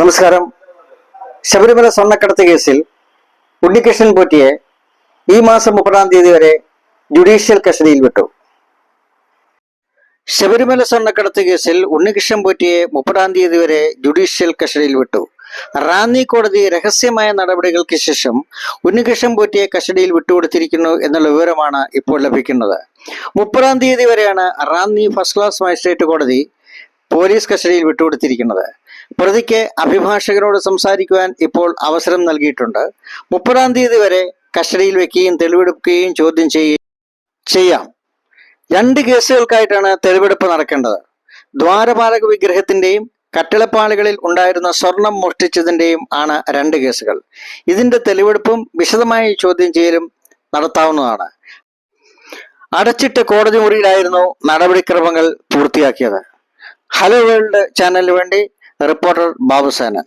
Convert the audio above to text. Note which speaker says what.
Speaker 1: നമസ്കാരം. ശബരിമല സ്വർണക്കടത്ത് കേസിൽ ഉണ്ണികൃഷ്ണൻ പോറ്റിയെ ഈ മാസം മുപ്പതാം തീയതി വരെ ജുഡീഷ്യൽ കസ്റ്റഡിയിൽ വിട്ടു. ശബരിമല സ്വർണക്കടത്ത് കേസിൽ ഉണ്ണികൃഷ്ണൻ പോറ്റിയെ മുപ്പതാം തീയതി വരെ ജുഡീഷ്യൽ കസ്റ്റഡിയിൽ വിട്ടു. റാന്നി കോടതി രഹസ്യമായ നടപടികൾക്ക് ശേഷം ഉണ്ണികൃഷ്ണൻ പോറ്റിയെ കസ്റ്റഡിയിൽ വിട്ടുകൊടുത്തിരിക്കുന്നു എന്നുള്ള വിവരമാണ് ഇപ്പോൾ ലഭിക്കുന്നത്. മുപ്പതാം തീയതി വരെയാണ് റാന്നി ഫസ്റ്റ് ക്ലാസ് മജിസ്ട്രേറ്റ് കോടതി പോലീസ് കസ്റ്റഡിയിൽ വിട്ടുകൊടുത്തിരിക്കുന്നത്. പ്രതിക്ക് അഭിഭാഷകരോട് സംസാരിക്കുവാൻ ഇപ്പോൾ അവസരം നൽകിയിട്ടുണ്ട്. മുപ്പതാം തീയതി വരെ കസ്റ്റഡിയിൽ വെക്കുകയും തെളിവെടുക്കുകയും ചോദ്യം ചെയ്യുകയും ചെയ്യാം. രണ്ട് കേസുകൾക്കായിട്ടാണ് തെളിവെടുപ്പ് നടക്കേണ്ടത്. ദ്വാരപാലക വിഗ്രഹത്തിന്റെയും കട്ടിളപ്പാളികളിൽ ഉണ്ടായിരുന്ന സ്വർണം മോഷ്ടിച്ചതിന്റെയും ആണ് രണ്ട് കേസുകൾ. ഇതിന്റെ തെളിവെടുപ്പും വിശദമായ ചോദ്യം ചെയ്യലും നടത്താവുന്നതാണ്. അടച്ചിട്ട് കോടതി മുറിയിലായിരുന്നു നടപടിക്രമങ്ങൾ പൂർത്തിയാക്കിയത്. ഹലോ വേൾഡ് ചാനലിന് വേണ്ടി റിപ്പോർട്ടർ ബാബുസേനൻ.